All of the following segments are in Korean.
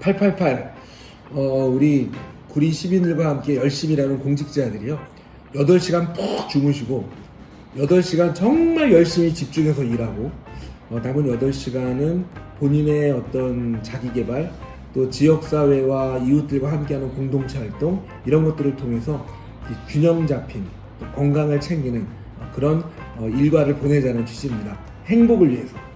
888 어, 우리 구리 시민들과 함께 열심히 일하는 공직자들이요 8시간 푹 주무시고 8시간 정말 열심히 집중해서 일하고 어, 남은 8시간은 본인의 어떤 자기 개발 또 지역사회와 이웃들과 함께하는 공동체 활동 이런 것들을 통해서 이 균형 잡힌 또 건강을 챙기는 어, 그런 어, 일과를 보내자는 취지입니다. 행복을 위해서.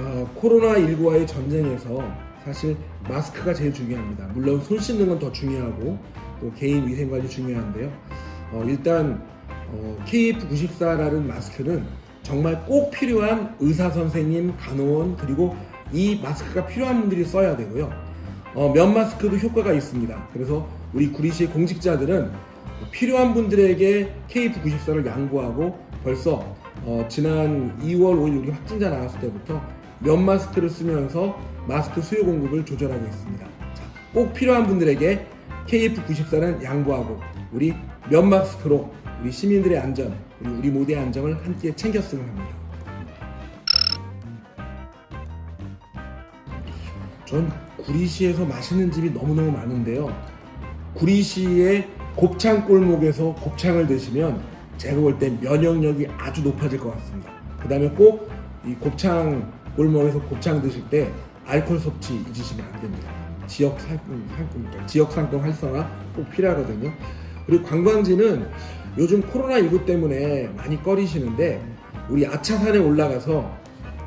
자, 코로나19와의 전쟁에서 사실 마스크가 제일 중요합니다. 물론 손 씻는 건 더 중요하고 또 개인 위생 관리 중요한데요. 어, 일단 어, KF94라는 마스크는 정말 꼭 필요한 의사 선생님, 간호원 그리고 이 마스크가 필요한 분들이 써야 되고요. 어, 면 마스크도 효과가 있습니다. 그래서 우리 구리시 공직자들은 필요한 분들에게 KF94를 양보하고 벌써 어, 지난 2월 5일 우리 확진자 나왔을 때부터 면 마스크를 쓰면서 마스크 수요 공급을 조절하고 있습니다. 자, 꼭 필요한 분들에게 KF94는 양보하고 우리 면 마스크로 우리 시민들의 안전 그리고 우리 모두의 안정을 함께 챙겼으면 합니다. 전 구리시에서 맛있는 집이 너무너무 많은데요. 구리시의 곱창 골목에서 곱창을 드시면 제가 볼 때 면역력이 아주 높아질 것 같습니다. 그 다음에 꼭 이 곱창 골목에서 곱창 드실 때 알코올 섭취 잊으시면 안 됩니다. 지역 상품, 상품, 지역 상품 활성화 꼭 필요하거든요. 그리고 관광지는 요즘 코로나19 때문에 많이 꺼리시는데 우리 아차산에 올라가서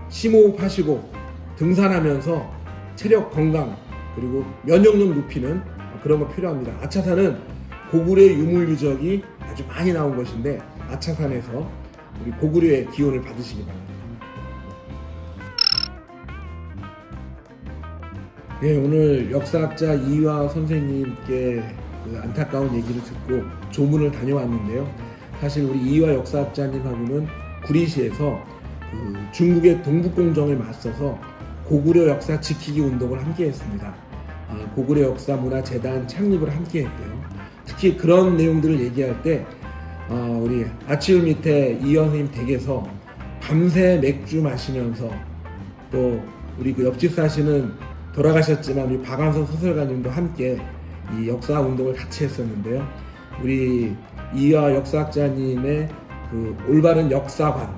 심호흡 하시고 등산하면서 체력 건강 그리고 면역력 높이는 그런 거 필요합니다. 아차산은 고구려의 유물 유적이 아주 많이 나온 것인데 아차산에서 우리 고구려의 기운을 받으시기 바랍니다. 네, 오늘 역사학자 이화 선생님께 그 안타까운 얘기를 듣고 조문을 다녀왔는데요. 사실 우리 이화 역사학자님하고는 구리시에서 그 중국의 동북공정을 맞서서 고구려 역사 지키기 운동을 함께 했습니다. 아, 고구려 역사 문화 재단 창립을 함께 했고요. 특히 그런 내용들을 얘기할 때 어, 우리 아치울 밑에 이현 선생님 댁에서 밤새 맥주 마시면서 또 우리 그 옆집 사시는 돌아가셨지만 우리 박완선 소설가님도 함께 이 역사 운동을 같이 했었는데요. 우리 이화 역사학자님의 그 올바른 역사관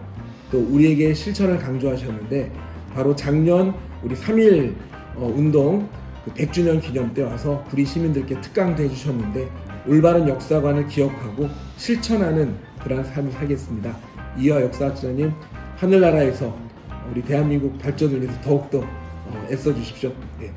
또 우리에게 실천을 강조하셨는데 바로 작년 우리 3.1 어, 운동 그 100주년 기념 때 와서 구리 시민들께 특강도 해주셨는데 올바른 역사관을 기억하고 실천하는 그런 삶을 살겠습니다. 이화 역사학자님 하늘나라에서 우리 대한민국 발전을 위해서 더욱더 어, 애써 주십시오. 예.